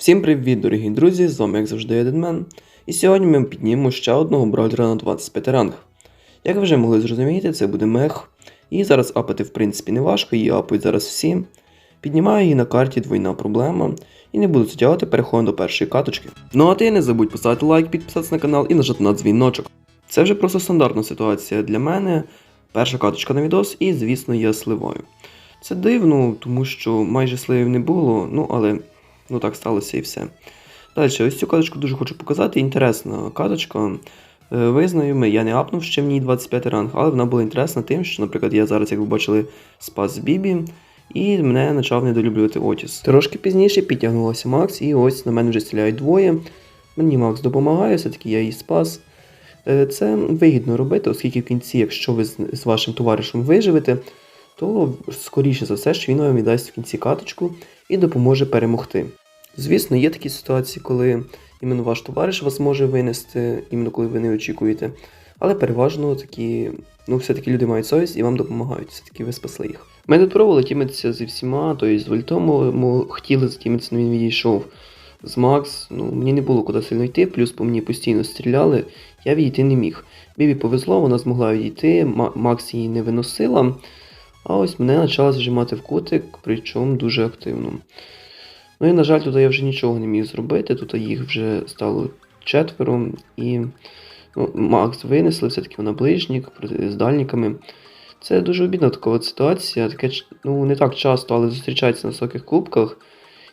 Всім привіт, дорогі друзі! З вами, як завжди, Еденмен. І сьогодні ми піднімемо ще одного бройлера на 25 ранг. Як ви вже могли зрозуміти, це буде мех. І зараз апати, в принципі, не важко, її апають зараз всі. Піднімаю її на карті двойна проблема. І не буду затягувати, переходимо до першої каточки. Ну а ти не забудь поставити лайк, підписатися на канал і нажати на дзвіночок. Це вже просто стандартна ситуація для мене. Перша каточка на відос, і, звісно, я сливаю. Це дивно, тому що майже сливів не було, ну але ну так сталося і все. Далі, ось цю каточку дуже хочу показати. Інтересна каточка. Е, Визнаю, ми- я не апнув ще в ній 25 ранг, але вона була інтересна тим, що, наприклад, я зараз, як ви бачили, спас Бібі, і мене почав недолюблювати Отіс. Трошки пізніше підтягнулася Макс, і ось на мене вже стріляють двоє. Мені Макс допомагає, все-таки я її спас. Е, Це вигідно робити, оскільки в кінці, якщо ви з, вашим товаришем виживете, то скоріше за все, що він вам віддасть в кінці каточку і допоможе перемогти. Звісно, є такі ситуації, коли іменно ваш товариш вас може винести, іменно коли ви не очікуєте. Але переважно такі, ну, все-таки люди мають совість і вам допомагають, все-таки ви спасли їх. Ми тут пробували тімитися зі всіма, тобто з Вольтом хотіли затімитися, він відійшов. З Макс, ну мені не було куди сильно йти, плюс по мені постійно стріляли, я відійти не міг. Бібі повезло, вона змогла відійти, Макс її не виносила. А ось мене почала зажимати в кутик, причому дуже активно. Ну і, на жаль, тут я вже нічого не міг зробити, тут їх вже стало четверо, і ну, Макс винесли, все-таки вона ближнік з дальниками. Це дуже обідна така ситуація, таке ну, не так часто, але зустрічається на високих кубках.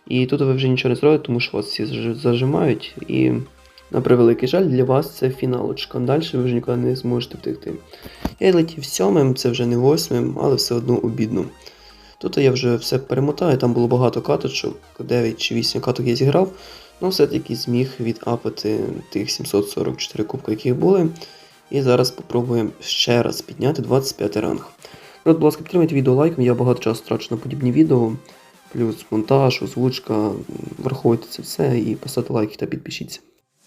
І тут ви вже нічого не зробите, тому що вас всі зажимають. І на превеликий жаль, для вас це фіналочка. Далі ви вже ніколи не зможете втекти. Я летів сьомим, це вже не восьмим, але все одно обідно. Тут я вже все перемотаю, там було багато каточок, 9 чи 8 каток я зіграв, але все-таки зміг відапати тих 744 кубка, які були. І зараз спробуємо ще раз підняти 25 ранг. Ну, Будь ласка, підтримайте відео лайком, я багато часу трачу на подібні відео, плюс монтаж, озвучка, м, врахуйте це все і поставте лайки та підпишіться.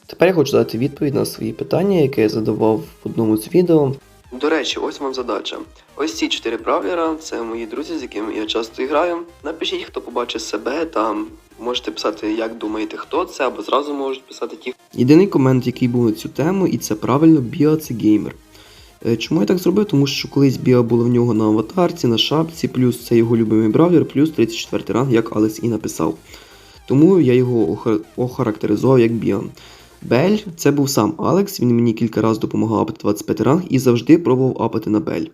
Тепер я хочу дати відповідь на свої питання, яке я задавав в одному з відео. До речі, ось вам задача. Ось ці чотири бравлера це мої друзі, з якими я часто граю. Напишіть, хто побачить себе, там можете писати, як думаєте, хто це, або зразу можуть писати ті. Єдиний комент, який був на цю тему, і це правильно, Біа це геймер. Е, Чому я так зробив? Тому що колись Біа було в нього на аватарці, на шапці, плюс це його любимий бравлер, плюс 34 ранг, як Алекс і написав. Тому я його оха- охарактеризував як Біа. Бель це був сам Алекс, він мені кілька разів допомагав апати 25 ранг і завжди пробував апати на Бель.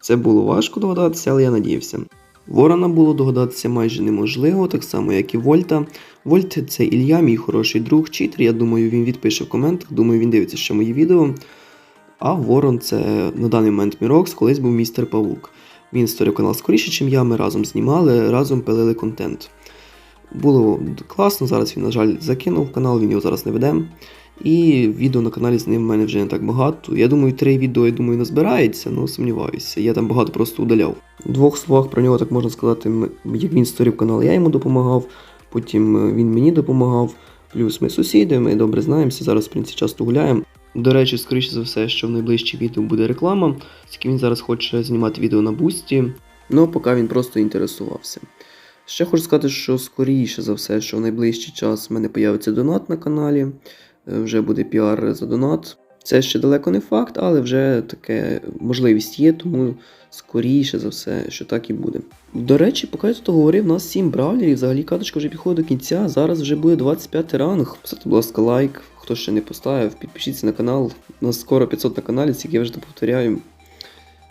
Це було важко догадатися, але я надіявся. Ворона було догадатися майже неможливо, так само як і Вольта. Вольт це Ілля, мій хороший друг, читер. Я думаю, він відпише в коментах. Думаю, він дивиться ще мої відео. А Ворон це на даний момент Мірокс, колись був містер Павук. Він створив канал скоріше, ніж я. Ми разом знімали, разом пилили контент. Було класно, зараз він, на жаль, закинув канал, він його зараз не веде. І відео на каналі з ним в мене вже не так багато. Я думаю, три відео, я думаю, назбирається, але сумніваюся. Я там багато просто удаляв. В двох словах про нього так можна сказати, як він створив канал, я йому допомагав, потім е, він мені допомагав. Плюс ми сусіди, ми добре знаємося, зараз, в принципі, часто гуляємо. До речі, скоріше за все, що в найближчі відео буде реклама, оскільки він зараз хоче знімати відео на бусті. Ну, поки він просто інтересувався. Ще хочу сказати, що скоріше за все, що в найближчий час в мене появиться донат на каналі, е, вже буде піар за донат. Це ще далеко не факт, але вже таке можливість є, тому скоріше за все, що так і буде. До речі, поки я тут говорив, у нас 7 бравлерів, взагалі каточка вже підходить до кінця, зараз вже буде 25 ранг. Поставте, будь ласка, лайк, хто ще не поставив, підпишіться на канал. У нас скоро 500 на каналі, скільки я вже повторяю.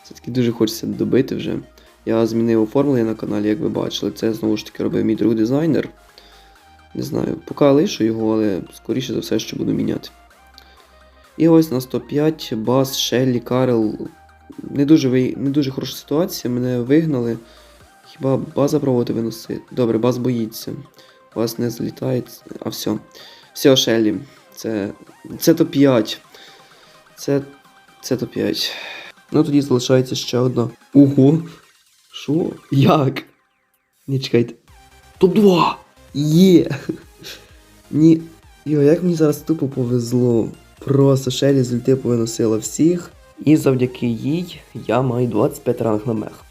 Все-таки дуже хочеться добити вже. Я змінив оформлення на каналі, як ви бачили. Це знову ж таки робив мій друг дизайнер. Не знаю, поки лишу його, але скоріше за все, що буду міняти. І ось на 105 Бас, Шеллі, Карел. Не дуже, ви- не дуже хороша ситуація, мене вигнали. Хіба база проводи виносить? Добре, бас боїться. Бас не злітає. А все. Все, Шеллі. Це. Це топ-5. Це. Це топ-5. Ну тоді залишається ще одна. Ого! Що? Як? Ні, чекайте. Топ-2! Є! Ні. Йо, як мені зараз тупо повезло. Просто Шелі з ульти повиносила всіх. І завдяки їй я маю 25 ранг на мех.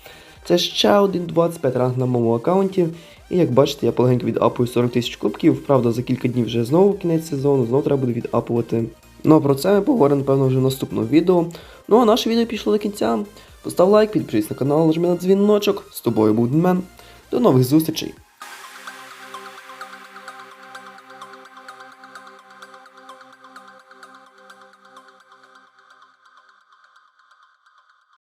Це ще один 25 ранг на моєму аккаунті. І як бачите, я полегенько відапую 40 тисяч кубків. Правда, за кілька днів вже знову кінець сезону, знову треба буде відапувати. Ну а про це ми поговоримо, напевно, вже в наступному відео. Ну а наше відео пішло до кінця. Постав лайк, підпишись на канал, нажми на дзвіночок. З тобою був Дмен. До нових зустрічей!